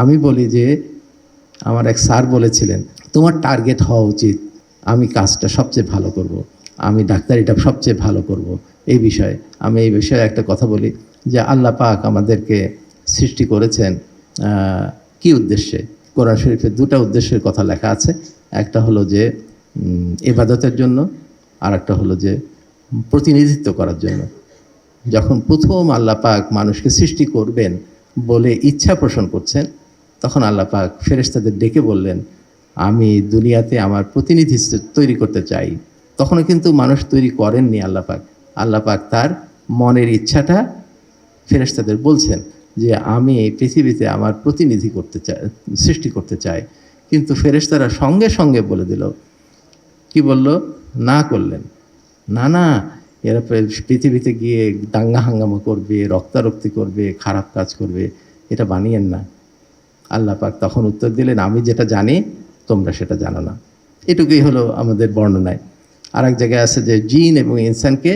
আমি বলি যে আমার এক স্যার বলেছিলেন, তোমার টার্গেট হওয়া উচিত আমি কাজটা সবচেয়ে ভালো করব। আমি ডাক্তারিটা সবচেয়ে ভালো করব। এই বিষয়ে আমি এই বিষয়ে একটা কথা বলি যে আল্লাহ পাক আমাদেরকে সৃষ্টি করেছেন কি উদ্দেশ্যে কোরআন শরীফের দুটো উদ্দেশ্যের কথা লেখা আছে একটা হলো যে এবাদতের জন্য, আর একটা হলো যে, প্রতিনিধিত্ব করার জন্য যখন প্রথম আল্লাহ পাক মানুষকে সৃষ্টি করবেন বলে ইচ্ছা পোষণ করছেন তখন আল্লাহ পাক ফেরেশতাদের ডেকে বললেন, আমি দুনিয়াতে আমার প্রতিনিধি তৈরি করতে চাই। তখনও কিন্তু মানুষ তৈরি করেননি আল্লাহ পাক। আল্লাহ পাক তার মনের ইচ্ছাটা ফেরেশতাদের বলছেন যে, আমি এই পৃথিবীতে আমার প্রতিনিধি করতে চাই, সৃষ্টি করতে চাই। কিন্তু ফেরেশতারা সঙ্গে সঙ্গে বলে দিল, কি বলল? না করলেন। না না, এরা পৃথিবীতে গিয়ে দাঙ্গা হাঙ্গামা করবে, রক্তারক্তি করবে, খারাপ কাজ করবে, এটা বানিয়েন না। আল্লাহ পাক তখন উত্তর দিলেন, আমি যেটা জানি, তোমরা সেটা জানো না। এটুকুই হলো আমাদের বর্ণনায়। আর এক জায়গায় আছে যে জিন এবং ইনসানকে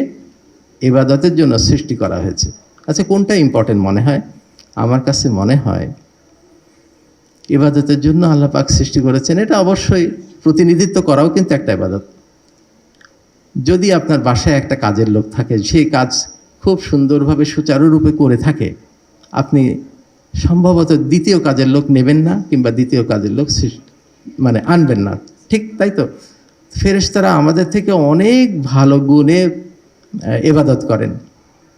এবাদতের জন্য সৃষ্টি করা হয়েছে। আচ্ছা কোনটা ইম্পর্টেন্ট মনে হয়? আমার কাছে মনে হয় ইবাদতের জন্য আল্লাহ পাক সৃষ্টি করেছেন, এটা অবশ্যই প্রতিনিধিত্ব করাও কিন্তু একটা ইবাদত। যদি আপনার বাসায় একটা কাজের লোক থাকে সেই কাজ খুব সুন্দরভাবে সুচারুরূপে করে থাকে, আপনি সম্ভবত দ্বিতীয় কাজের লোক নেবেন না কিংবা দ্বিতীয় কাজের লোক মানে আনবেন না। ঠিক তাই তো? ফেরেশতারা আমাদের থেকে অনেক ভালো গুণে এবাদত করেন।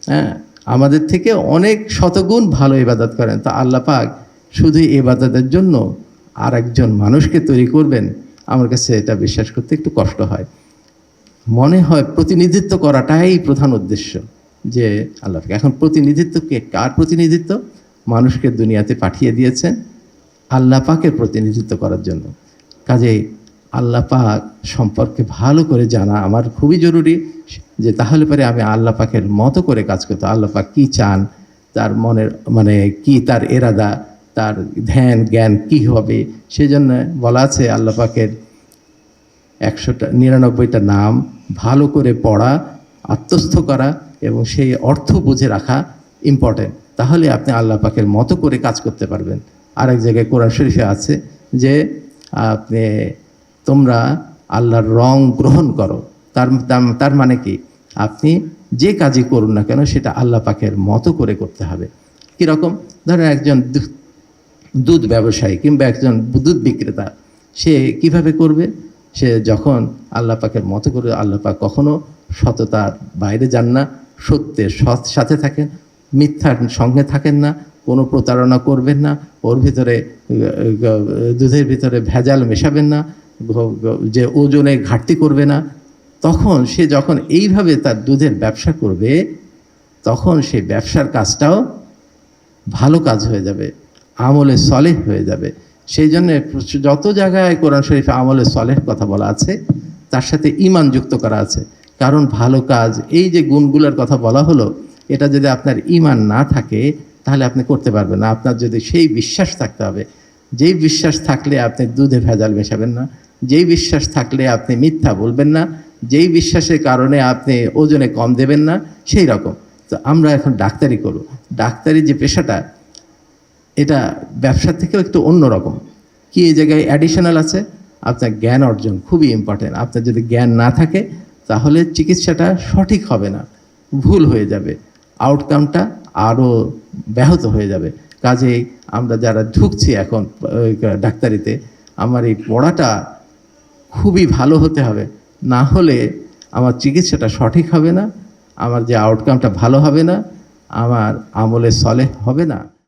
হ্যাঁ আমাদের থেকে অনেক শতগুণ ভালো ইবাদত করেন। তা আল্লাহ পাক শুধু ইবাদতের জন্য আর একজন মানুষকে তৈরি করবেন? আমার কাছে এটা বিশ্বাস করতে একটু কষ্ট হয়। মনে হয় প্রতিনিধিত্ব করাটাই প্রধান উদ্দেশ্য যে আল্লাহ। এখন প্রতিনিধিত্বকে কার প্রতিনিধিত্ব? মানুষকে দুনিয়াতে পাঠিয়ে দিয়েছেন আল্লাহ পাকের প্রতিনিধিত্ব করার জন্য। কাজেই আল্লাহ পাক সম্পর্কে ভালো করে জানা আমার খুবই জরুরি যে তাহলে পরে আমি আল্লাহ পাকের মতো করে কাজ করতে আল্লাহ পাক কী চান, তার মনের মানে কি তার এরাদা, তার ধ্যান জ্ঞান কি হবে সেই জন্য বলা আছে আল্লাহ পাকের একশোটা নিরানব্বইটা নাম ভালো করে পড়া, আত্মস্থ করা এবং সেই অর্থ বুঝে রাখা ইম্পর্টেন্ট তাহলে আপনি আল্লাহ পাকের মতো করে কাজ করতে পারবেন। আরেক জায়গায় কোরআন শরীফে আছে যে, আপনি তোমরা আল্লাহর রং গ্রহণ করো। তার তার- মানে কি? আপনি যে কাজই করুন না কেন, সেটা আল্লাহ পাকের মতো করে করতে হবে। কীরকম? ধরেন একজন দুধ ব্যবসায়ী কিংবা একজন দুধ বিক্রেতা, সে কীভাবে করবে? সে যখন আল্লাহ পাকের মতো করে, আল্লাহ পাক কখনও সততার বাইরে যান না, সত্যের সৎ সাথে থাকেন মিথ্যার সঙ্গে থাকেন না, কোনো প্রতারণা করবেন না, ওর ভিতরে, দুধের ভিতরে ভেজাল মেশাবেন না, যে ওজনে ঘাটতি করবে না। তখন সে যখন এইভাবে তার দুধের ব্যবসা করবে, তখন সে ব্যবসার কাজটাও ভালো কাজ হয়ে যাবে, আমলে সলেহ হয়ে যাবে। সেই জন্য যত জায়গায় কোরআন শরীফে আমলে সলের কথা বলা আছে, তার সাথে ইমান যুক্ত করা আছে। কারণ ভালো কাজ, এই যে গুণগুলোর কথা বলা হলো এটা যদি আপনার ইমান না থাকে, তাহলে আপনি করতে পারবেন না। আপনার যদি সেই বিশ্বাস থাকতে হবে, যেই বিশ্বাস থাকলে আপনি দুধে ভেজাল মেশাবেন না, যেই বিশ্বাস থাকলে আপনি মিথ্যা বলবেন না, যেই বিশ্বাসের কারণে আপনি ওজনে কম দেবেন না, সেই রকম। তো আমরা এখন ডাক্তারি করব। ডাক্তারি যে পেশাটা, এটা ব্যবসার থেকেও একটু অন্যরকম কি এই জায়গায় অ্যাডিশনাল আছে? আপনার জ্ঞান অর্জন খুবই ইম্পর্টেন্ট আপনার যদি জ্ঞান না থাকে, তাহলে চিকিৎসাটা সঠিক হবে না, ভুল হয়ে যাবে। আউটকামটা আরও ব্যাহত হয়ে যাবে। কাজেই আমরা যারা ঢুকছি এখন ডাক্তারিতে, আমার এই পড়াটা খুবই ভালো হতে হবে। না হলে আমার চিকিৎসাটা সঠিক হবে না, আমার যে আউটকামটা ভালো হবে না, আমার আমলে সলে হবে না।